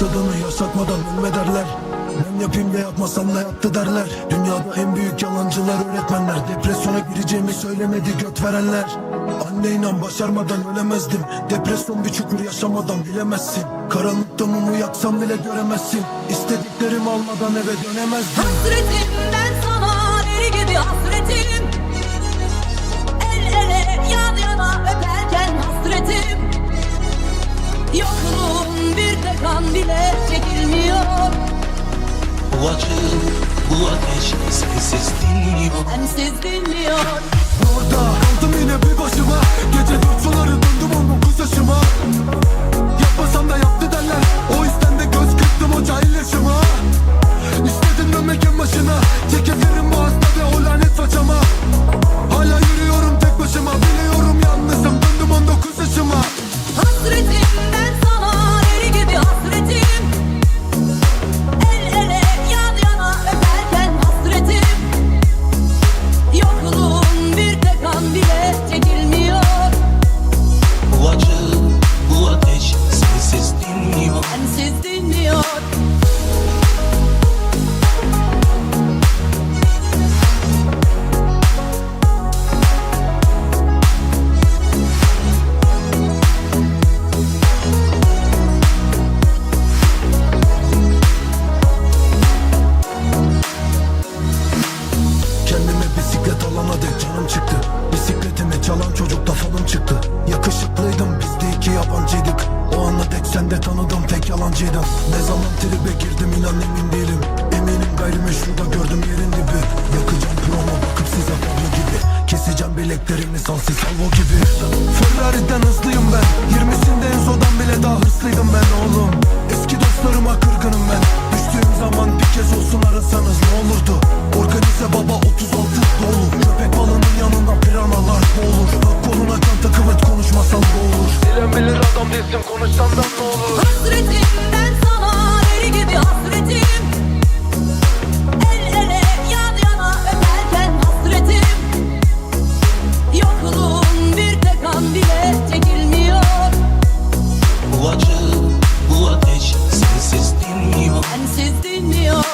Maksadını yaşatmadan ölme derler Ben yapayım da yapmasam da yaptı derler. Dünyada en büyük yalancılar öğretmenler. Depresyona gireceğimi söylemedi göt verenler. Anne inan başarmadan ölemezdim. Depresyon bir çukur yaşamadan bilemezsin. Karanlıkta mumu yaksam bile göremezsin. İstediklerimi almadan eve dönemezdim. Hasretim ben sana deli gibi hasretim. El ele yan yana öperken hasretim. Yokluğun bir tek an bile çekilmiyor. Bu acı, bu ateş sensiz dinmiyor. Sensiz dinmiyor. Orada kaldım yine bir başıma sen de tanıdım tek yalancıydım. Ne zaman tribe girdim inan emin değilim. Eminim gayrimeşruda gördüm yerin dibi. Yakacağım promo bakıp size Pablo gibi. Keseceğim bileklerini sansi salvo gibi. Ferrari'den hızlıyım ben. 20'sinde Enzo'dan bile daha hırslıydım ben oğlum. Eski dostlarıma kırgınım ben. Düştüğüm zaman bir kez olsun arasanız ne olurdu? Organize baba 36 dolu değilsin konuşsam da ne olur? Hasretim ben sana deli gibi hasretim. El ele yan yana öperken hasretim. Yokluğun bir tek an bile çekilmiyor. Bu acı, bu ateş sensiz dinmiyor Sensiz dinmiyor